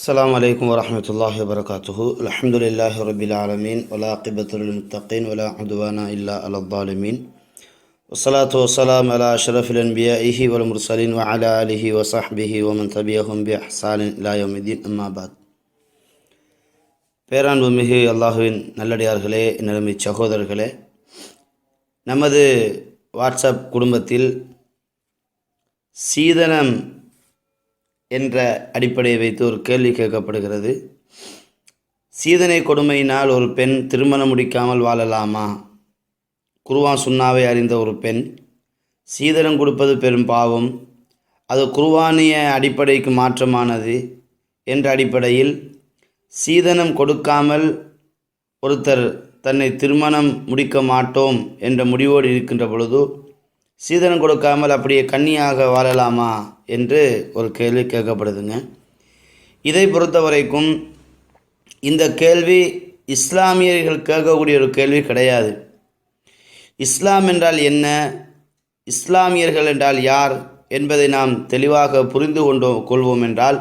السلام عليكم ورحمة الله وبركاته الحمد لله رب العالمين والعاقبة للمتقين ولا عدوان إلا على الظالمين والصلاة والسلام على أشرف الأنبياء والمرسلين وعلى آله وصحبه ومن تبعهم بإحسان إلى يوم الدين أما بعد பேரான்புமிகு அல்லாஹுவின் நல்லடியார்களே நிலைமை சகோதரர்களே நமது வாட்ஸ்அப் குடும்பத்தில் சீதனம் என்ற அடிப்படையை வைத்து ஒரு கேள்வி கேட்கப்படுகிறது. சீதனை கொடுமையினால் ஒரு பெண் திருமணம் முடிக்காமல் வாழலாமா? குருவான் சுண்ணாவை அறிந்த ஒரு பெண் சீதனம் கொடுப்பது பெரும் பாவம். அது குருவானிய அடிப்படைக்கு மாற்றமானது என்ற அடிப்படையில் சீதனம் கொடுக்காமல் ஒருத்தர் தன்னை திருமணம் முடிக்க மாட்டோம் என்ற முடிவோடு இருக்கின்ற பொழுது சீதனம் கொடுக்காமல் அப்படியே கன்னியாக வாழலாமா என்று ஒரு கேள்வி கேட்கப்படுதுங்க. இதை பொறுத்த வரைக்கும் இந்த கேள்வி இஸ்லாமியர்கள் கேட்கக்கூடிய ஒரு கேள்வி கிடையாது. இஸ்லாம் என்றால் என்ன? இஸ்லாமியர்கள் என்றால் யார் என்பதை நாம் தெளிவாக புரிந்து கொண்டோம் கொள்வோம் என்றால்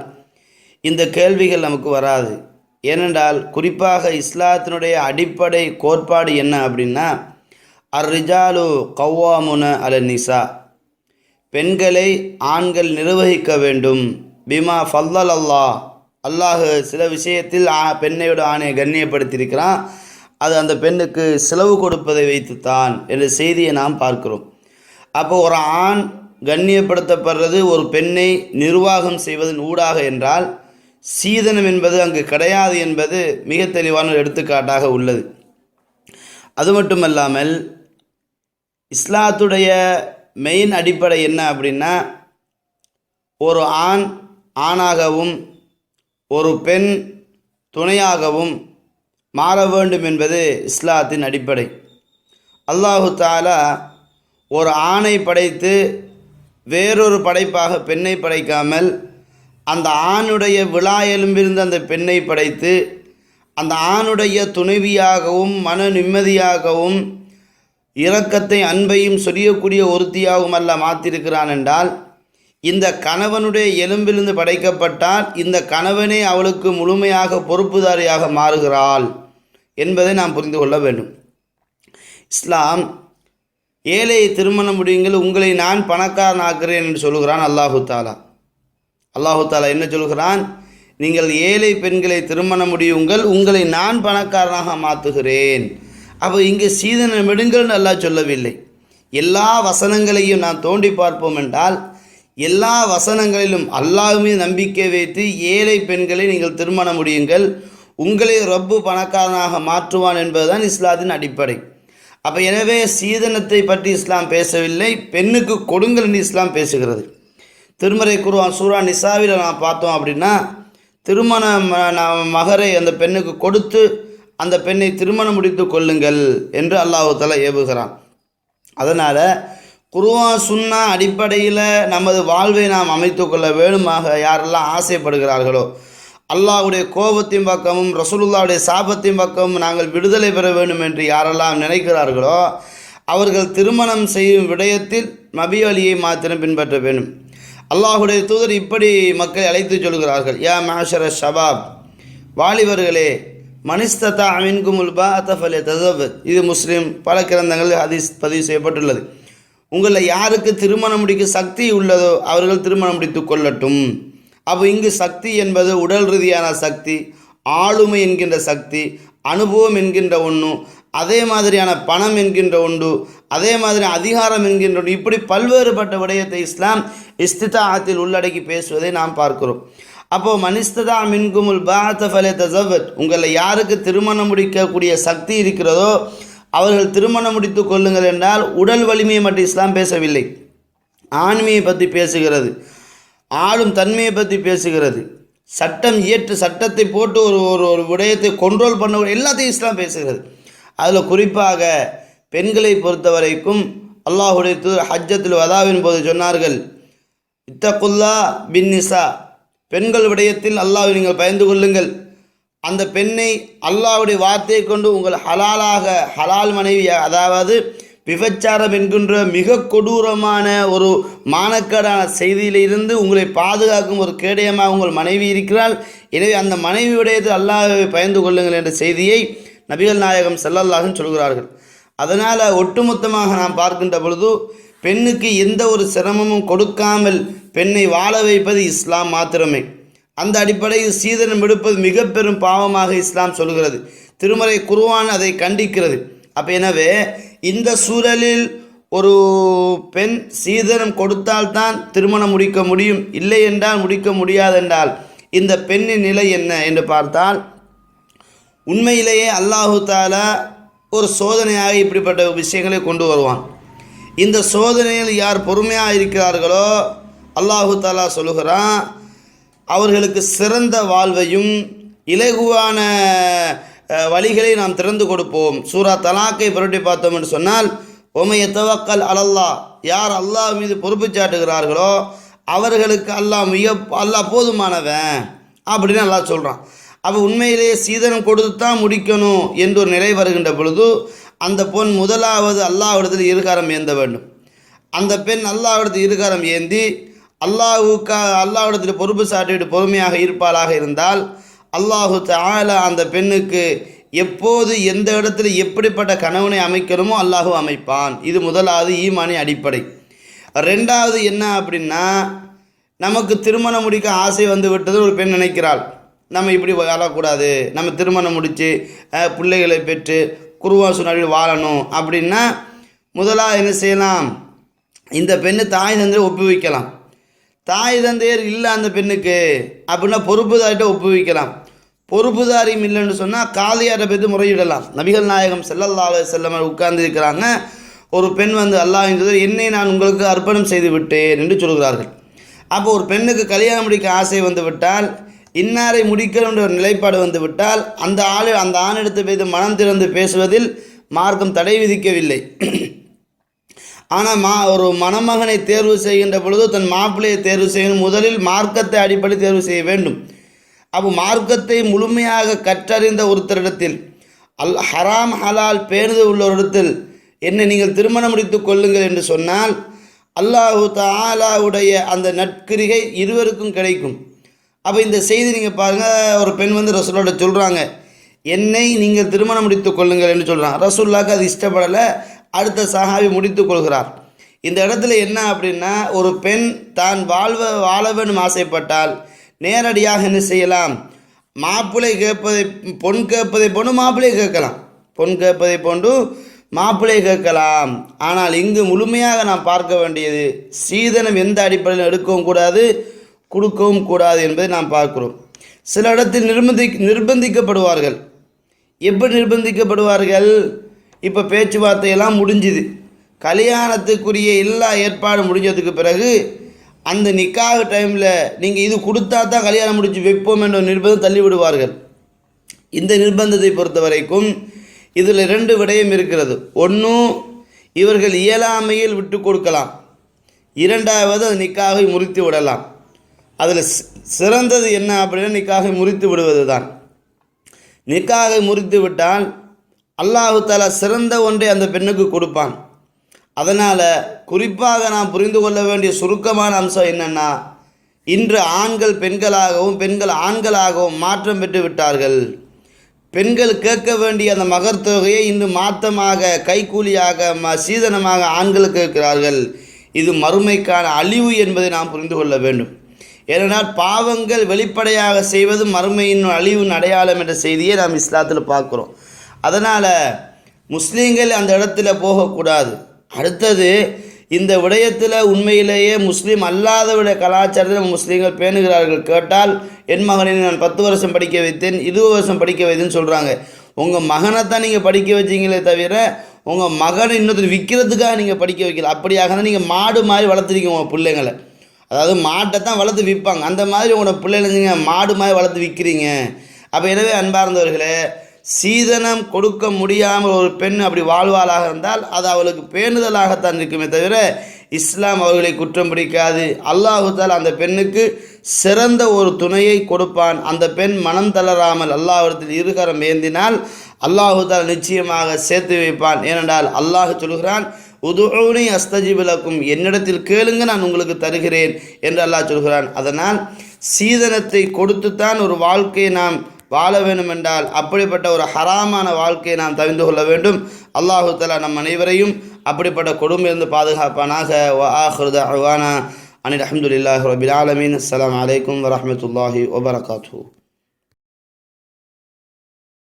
இந்த கேள்விகள் நமக்கு வராது. ஏனென்றால் குறிப்பாக இஸ்லாத்தினுடைய அடிப்படை கோட்பாடு என்ன அப்படின்னா அர் ரிஜாலு கவ்வாமுன அல நிசா பெண்களை ஆண்கள் நிர்வகிக்க வேண்டும். பிமா ஃபல்லல் அல்லாஹ் அல்லாஹு சில விஷயத்தில் ஆ பெண்ணையோட ஆணையை கண்ணியப்படுத்தியிருக்கிறான். அது அந்த பெண்ணுக்கு செலவு கொடுப்பதை வைத்துத்தான் என்ற செய்தியை நாம் பார்க்கிறோம். அப்போ ஒரு ஆண் கண்ணியப்படுத்தப்படுறது ஒரு பெண்ணை நிர்வாகம் செய்வதன் ஊடாக என்றால் சீதனம் என்பது அங்கு கிடையாது என்பது மிக தெளிவான ஒரு எடுத்துக்காட்டாக உள்ளது. அது மட்டுமல்லாமல் இஸ்லாத்துடைய மெயின் அடிப்படை என்ன அப்படின்னா ஒரு ஆண் ஆணாகவும் ஒரு பெண் துணையாகவும் மாற வேண்டும் என்பது இஸ்லாத்தின் அடிப்படை. அல்லாஹு தாலா ஒரு ஆணை படைத்து வேறொரு படைப்பாக பெண்ணை படைக்காமல் அந்த ஆணுடைய விழா எலும்பிருந்து அந்த பெண்ணை படைத்து அந்த ஆணுடைய துணைவியாகவும் மன நிம்மதியாகவும் இரக்கத்தை அன்பையும் சொரியக்கூடிய ஒருத்தியாகவும் அல்ல மாற்றிருக்கிறான் என்றால் இந்த கணவனுடைய எலும்பிலிருந்து படைக்கப்பட்டால் இந்த கணவனே அவளுக்கு முழுமையாக பொறுப்புதாரியாக மாறுகிறாள் என்பதை நாம் புரிந்து கொள்ள வேண்டும். இஸ்லாம் ஏழையை திருமணம் முடியுங்கள் உங்களை நான் பணக்காரன் ஆக்குறேன் என்று சொல்கிறான் அல்லாஹு தாலா. அல்லாஹு தாலா என்ன சொல்கிறான்? நீங்கள் ஏழை பெண்களை திருமணம் முடியுங்கள் உங்களை நான் பணக்காரனாக மாற்றுகிறேன் அப்போ இங்கே சீதனம் நல்லா சொல்லவில்லை. எல்லா வசனங்களையும் நான் தோண்டி பார்ப்போம் என்றால் எல்லா வசனங்களிலும் அல்லாஹுமே நம்பிக்கை வைத்து ஏழை பெண்களை நீங்கள் திருமணம் முடியுங்கள். உங்களை ரப்பு பணக்காரனாக மாற்றுவான் என்பதுதான் இஸ்லாத்தின் அடிப்படை. அப்போ எனவே சீதனத்தை பற்றி இஸ்லாம் பேசவில்லை பெண்ணுக்கு கொடுங்கள் என்று இஸ்லாம் பேசுகிறது. திருமறை குருவான் சூரா நிசாவில் நான் பார்த்தோம் அப்படின்னா திருமண மகரை அந்த பெண்ணுக்கு கொடுத்து அந்த பெண்ணை திருமணம் முடித்து கொள்ளுங்கள் என்று அல்லாஹால ஏவுகிறான். அதனால் குருவா சுன்னா அடிப்படையில் நமது வாழ்வை நாம் அமைத்து கொள்ள வேணுமாக யாரெல்லாம் ஆசைப்படுகிறார்களோ அல்லாஹுடைய கோபத்தின் பக்கமும் ரசூலுல்லாவுடைய சாபத்தின் பக்கமும் நாங்கள் விடுதலை பெற வேண்டும் என்று யாரெல்லாம் நினைக்கிறார்களோ அவர்கள் திருமணம் செய்யும் விடயத்தில் நபி அலியை மாத்திரம் பின்பற்ற வேண்டும். அல்லாஹுடைய தூதர் இப்படி மக்களை அழைத்து சொல்கிறார்கள். யா மாஷர ஷபாப் வாலிபர்களே மனிஸ்ததா அமின்குமுல் பா அத்தஃபலே தசவத் இது முஸ்லீம் பல கிரந்தங்கள் ஹதீஸ் பதிவு செய்யப்பட்டுள்ளது. உங்களில் யாருக்கு திருமணம் முடிக்க சக்தி உள்ளதோ அவர்கள் திருமணம் முடித்து கொள்ளட்டும். அப்போ இங்கு சக்தி என்பது உடல் ரீதியான சக்தி ஆளுமை என்கின்ற சக்தி அனுபவம் என்கின்ற ஒன்று அதே மாதிரியான பணம் என்கின்ற ஒன்று அதே மாதிரி அதிகாரம் என்கின்ற ஒன்று. இப்படி பல்வேறுபட்ட விடயத்தை இஸ்லாம் இஸ்திதாகத்தில் உள்ளடக்கி பேசுவதை நாம் பார்க்கிறோம். அப்போ மனிஸ்ததா மின்குமுல் பாத்த ஃபலே தசவத் உங்களை யாருக்கு திருமணம் முடிக்கக்கூடிய சக்தி இருக்கிறதோ அவர்கள் திருமணம் முடித்து கொள்ளுங்கள் என்றால் உடல் வலிமையை மட்டும் இஸ்லாம் பேசவில்லை. ஆண்மையை பற்றி பேசுகிறது. ஆளும் தன்மையை பற்றி பேசுகிறது. சட்டம் இயற்று சட்டத்தை போட்டு ஒரு ஒரு ஒரு விடயத்தை கண்ட்ரோல் பண்ண எல்லாத்தையும் இஸ்லாம் பேசுகிறது. அதில் குறிப்பாக பெண்களை பொறுத்த வரைக்கும் அல்லாஹுடைய தூர் ஹஜ்ஜத்தில் வதாவின் போது சொன்னார்கள் இத்தகுல்லா பின் நிசா. பெண்கள் விடயத்தில் அல்லாவை நீங்கள் பயந்து கொள்ளுங்கள். அந்த பெண்ணை அல்லாஹ்வுடைய வார்த்தையை கொண்டு உங்கள் ஹலாலாக ஹலால் மனைவி அதாவது விபச்சாரம் என்கின்ற மிக கொடூரமான ஒரு மானக்கடான செய்தியிலிருந்து உங்களை பாதுகாக்கும் ஒரு கேடயமாக உங்கள் மனைவி இருக்கிறாள். எனவே அந்த மனைவி விடயத்தில் அல்லாஹை பயந்து கொள்ளுங்கள் என்ற செய்தியை நபிகள் நாயகம் ஸல்லல்லாஹு சொல்கிறார்கள். அதனால் ஒட்டுமொத்தமாக நாம் பார்க்கின்ற பொழுது பெண்ணுக்கு எந்த ஒரு சிரமமும் கொடுக்காமல் பெண்ணை வாழ வைப்பது இஸ்லாம் மாத்திரமே. அந்த அடிப்படையில் சீதனம் எடுப்பது மிக பெரும் பாவமாக இஸ்லாம் சொல்கிறது. திருமறை குருவான் அதை கண்டிக்கிறது. அப்போ எனவே இந்த சூழலில் ஒரு பெண் சீதனம் கொடுத்தால்தான் திருமணம் முடிக்க முடியும். இல்லை என்றால் முடிக்க முடியாதென்றால் இந்த பெண்ணின் நிலை என்ன என்று பார்த்தால் உண்மையிலேயே அல்லாஹு தாலா ஒரு சோதனையாக இப்படிப்பட்ட விஷயங்களை கொண்டு வருவான். இந்த சோதனையில் யார் பொறுமையாக இருக்கிறார்களோ அல்லாஹு தாலா சொல்லுகிறான் அவர்களுக்கு சிறந்த வாழ்வையும் இலகுவான வழிகளை நாம் திறந்து கொடுப்போம். சூரா தலாக்கை புரட்டி பார்த்தோம் என்று சொன்னால் ஒமைய தவக்கல் அலல்லா யார் அல்லாஹ் மீது பொறுப்பு சாட்டுகிறார்களோ அவர்களுக்கு அல்லாஹ் மிக அல்லாஹ் போதுமானவன் அப்படின்னு அல்லாஹ் சொல்கிறான் அப்போ உண்மையிலேயே சீதனம் கொடுத்து தான் முடிக்கணும் என்று ஒரு நிலை வருகின்ற பொழுது அந்த பொன் முதலாவது அல்லாஹ்விடத்தில் இருகாரம் ஏந்த வேண்டும். அந்த பெண் அல்லாஹ்விடத்தில் இருகாரம் ஏந்தி அல்லாஹுக்கா அல்லாஹ்விடத்தில் பொறுப்பு சாட்டிவிட்டு பொறுமையாக இருப்பாளாக இருந்தால் அல்லாஹு தஆலா அந்த பெண்ணுக்கு எப்போது எந்த இடத்துல எப்படிப்பட்ட கணவனை அமைக்கணுமோ அல்லாஹு அமைப்பான். இது முதலாவது ஈமானின் அடிப்படை. ரெண்டாவது என்ன அப்படின்னா நமக்கு திருமணம் முடிக்க ஆசை வந்து விட்டது ஒரு பெண் நினைக்கிறாள். நம்ம இப்படி வாழக்கூடாது. நம்ம திருமணம் முடித்து பிள்ளைகளை பெற்று குருவாசு நடுவில் வாழணும். அப்படின்னா முதலாக என்ன செய்யலாம்? இந்த பெண்ணு தாய் தந்தையை ஒப்புவிக்கலாம் தாய் தந்தையர் இல்லை அந்த பெண்ணுக்கு அப்படின்னா பொறுப்புதாரிட்ட ஒப்புவிக்கலாம் பொறுப்புதாரியும் இல்லைன்னு சொன்னால் காலியாரை பெற்று முறையிடலாம். நபிகள் நாயகம் ஸல்லல்லாஹு அலைஹி உட்கார்ந்து இருக்கிறாங்க. ஒரு பெண் வந்து அல்லாஹ் என்னை நான் உங்களுக்கு அர்ப்பணம் செய்து விட்டேன் என்று சொல்கிறார்கள். அப்போ ஒரு பெண்ணுக்கு கல்யாணம் முடிக்க ஆசை வந்து விட்டால் இன்னாரை முடிக்கணும் என்ற ஒரு நிலைப்பாடு வந்துவிட்டால் அந்த ஆள் அந்த ஆணிடத்தை மீது மனம் திறந்து பேசுவதில் மார்க்கம் தடை விதிக்கவில்லை. ஆனால் மா ஒரு மணமகனை தேர்வு செய்கின்ற பொழுது தன் மாப்பிள்ளையை தேர்வு செய்யணும். முதலில் மார்க்கத்தை அடிப்படை தேர்வு செய்ய வேண்டும். அப்போ மார்க்கத்தை முழுமையாக கற்றறிந்த ஒருத்தரிடத்தில் அல் ஹராம் ஹலால் பேணுது உள்ளவரிடத்தில் என்னை நீங்கள் திருமணம் முடித்துக் கொள்ளுங்கள் என்று சொன்னால் அல்லாஹு தாலாவுடைய அந்த நட்கிரிகை இருவருக்கும் கிடைக்கும். அப்போ இந்த செய்தி நீங்கள் பாருங்கள் ஒரு பெண் வந்து ரசூலோட சொல்கிறாங்க என்னை நீங்கள் திருமணம் முடித்து கொள்ளுங்கள் என்று சொல்கிறாங்க ரசூல்லாக்கு அது இஷ்டப்படலை அடுத்த சஹாபி முடித்து கொள்கிறார். இந்த இடத்துல என்ன அப்படின்னா ஒரு பெண் தான் வாழ்வ வாழ வேண்டும் ஆசைப்பட்டால் நேரடியாக என்ன செய்யலாம்? மாப்பிள்ளை கேட்பதை பொன் கேட்பதை போன்று மாப்பிள்ளை கேட்கலாம். பொன் கேட்பதை போன்று மாப்பிள்ளை கேட்கலாம். ஆனால் இங்கு முழுமையாக நாம் பார்க்க வேண்டியது சீதனம் எந்த அடிப்படையில் எடுக்கவும் கூடாது கொடுக்கவும் கூடாது என்பதை நாம் பார்க்கிறோம். சில இடத்தில் நிர்பந்தி நிர்பந்திக்கப்படுவார்கள். எப்படி நிர்பந்திக்கப்படுவார்கள்? இப்போ பேச்சுவார்த்தையெல்லாம் முடிஞ்சுது. கல்யாணத்துக்குரிய எல்லா ஏற்பாடும் முடிஞ்சதுக்கு பிறகு அந்த நிக்காக டைமில் நீங்கள் இது கொடுத்தா தான் கல்யாணம் முடிச்சு வைப்போம் என்ற நிர்பந்தம் தள்ளிவிடுவார்கள். இந்த நிர்பந்தத்தை பொறுத்த வரைக்கும் இதில் ரெண்டு விடயம் இருக்கிறது. ஒன்று இவர்கள் இயலாமையில் விட்டு கொடுக்கலாம். இரண்டாவது அது நிக்காகை முறித்து விடலாம். அதில் சிறந்தது என்ன அப்படின்னா நிக்காகை முறித்து விடுவது தான் நிக்காகை முறித்து விட்டால் அல்லாஹு தாலா சிறந்த ஒன்றை அந்த பெண்ணுக்கு கொடுப்பான். அதனால் குறிப்பாக நாம் புரிந்து கொள்ள வேண்டிய சுருக்கமான அம்சம் என்னென்னா இன்று ஆண்கள் பெண்களாகவும் பெண்கள் ஆண்களாகவும் மாற்றம் பெற்று விட்டார்கள். பெண்கள் கேட்க வேண்டிய அந்த மகர் தொகையை இன்று மாற்றமாக கைக்கூலியாக ம சீதனமாக ஆண்கள் கேட்கிறார்கள். இது மறுமைக்கான அழிவு என்பதை நாம் புரிந்து கொள்ள வேண்டும். ஏனென்றால் பாவங்கள் வெளிப்படையாக செய்வது மறுமையின் அழிவின் அடையாளம் என்ற செய்தியை நாம் இஸ்லாத்தில் பார்க்குறோம். அதனால் முஸ்லீம்கள் அந்த இடத்துல போகக்கூடாது. அடுத்தது இந்த விடயத்தில் உண்மையிலேயே முஸ்லீம் அல்லாதவிட கலாச்சாரத்தை நம்ம முஸ்லீம்கள் பேணுகிறார்கள். கேட்டால் என் மகனை நான் பத்து வருஷம் படிக்க வைத்தேன் இருபது வருஷம் படிக்க வைத்தேன்னு சொல்கிறாங்க உங்கள் மகனை தான் நீங்கள் படிக்க வச்சிங்களே தவிர உங்கள் மகனை இன்னொருத்தர் விற்கிறதுக்காக நீங்கள் படிக்க வைக்கல. அப்படியாக தான் நீங்கள் மாடு மாதிரி வளர்த்துருக்கீங்க உங்கள் பிள்ளைங்களை. அதாவது மாட்டை தான் வளர்த்து விற்பாங்க. அந்த மாதிரி உங்களோட பிள்ளைங்க மாடு மாதிரி வளர்த்து விற்கிறீங்க. அப்போ எனவே அன்பார்ந்தவர்களே சீதனம் கொடுக்க முடியாமல் ஒரு பெண் அப்படி வாழ்வாளாக இருந்தால் அது அவளுக்கு பேணுதலாகத்தான் இருக்குமே தவிர இஸ்லாம் அவர்களை குற்றம் பிடிக்காது. அல்லாஹுத்தால் அந்த பெண்ணுக்கு சிறந்த ஒரு துணையை கொடுப்பான். அந்த பெண் மனம் தளராமல் அல்லாஹிடத்தில் இருகரம் ஏந்தினால் அல்லாஹுத்தால் நிச்சயமாக சேர்த்து வைப்பான். ஏனென்றால் அல்லாஹ் சொல்கிறான் உதுஊனி அஸ்தஜிபிலக்கும் என்னிடத்தில் கேளுங்க நான் உங்களுக்கு தருகிறேன் என்று அல்லாஹ் சொல்கிறான். அதனால் சீதனத்தை கொடுத்துத்தான் ஒரு வாழ்க்கையை நாம் வாழ வேண்டும் என்றால் அப்படிப்பட்ட ஒரு ஹராமான வாழ்க்கையை நாம் தவிந்து கொள்ள வேண்டும். அல்லாஹு தலா நம் அனைவரையும் அப்படிப்பட்ட கொடுமையிலிருந்து பாதுகாப்பானாக. வ அனில் அஹமதுல்லாஹி ரபில் ஆலமீன். அஸ்லாம் அலைக்கும் வரமத்துல்லாஹி வபரகாத்து